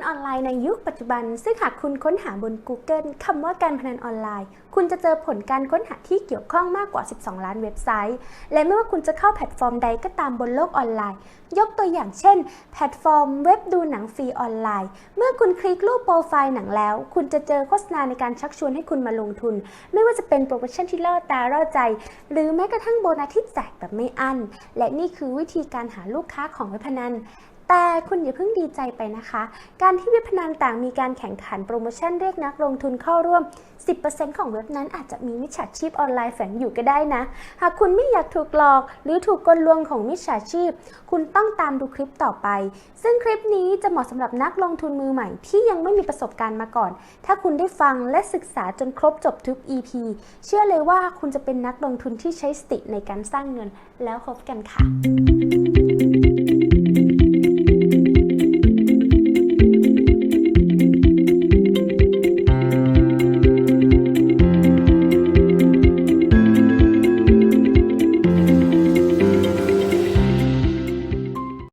นันออนไลน์ในยุคปัจจุบัน ซึ่งหากคุณค้นหาบน Google คำว่าการพนันออนไลน์ คุณจะเจอผลการค้นหาที่เกี่ยวข้องมากกว่า 12 ล้านเว็บไซต์ และไม่ว่าคุณจะเข้าแพลตฟอร์มใดก็ตามบนโลกออนไลน์ ยกตัวอย่างเช่น แพลตฟอร์มเว็บดูหนังฟรีออนไลน์ เมื่อคุณคลิกรูปโปรไฟล์หนังแล้ว คุณจะเจอโฆษณาในการชักชวนให้คุณมาลงทุน ไม่ว่าจะเป็นโปรโมชั่นที่ล่อตาล่อใจ หรือแม้กระทั่งโบนัสที่แจกแบบไม่อั้นและนี่คือวิธีการหาลูกค้าของเว็บพนัน แต่คุณอย่าเพิ่งดีใจไปนะคะ การที่เว็บพนันต่างมีการแข่งขันโปรโมชั่นเรียกนักลงทุนเข้าร่วม 10%ของเว็บนั้นอาจจะมีมิจฉาชีพออนไลน์แฝงอยู่ก็ได้นะ หากคุณไม่อยากถูกหลอก หรือถูกกลลวงของมิจฉาชีพ คุณต้องตามดูคลิปต่อไป ซึ่งคลิปนี้จะเหมาะสำหรับนักลงทุนมือใหม่ที่ยังไม่มีประสบการณ์มาก่อน ถ้าคุณได้ฟังและศึกษาจนครบจบทุก EP เชื่อเลยว่าคุณจะเป็นนักลงทุนที่ใช้สติในการสร้างเงินแล้วพบกันค่ะ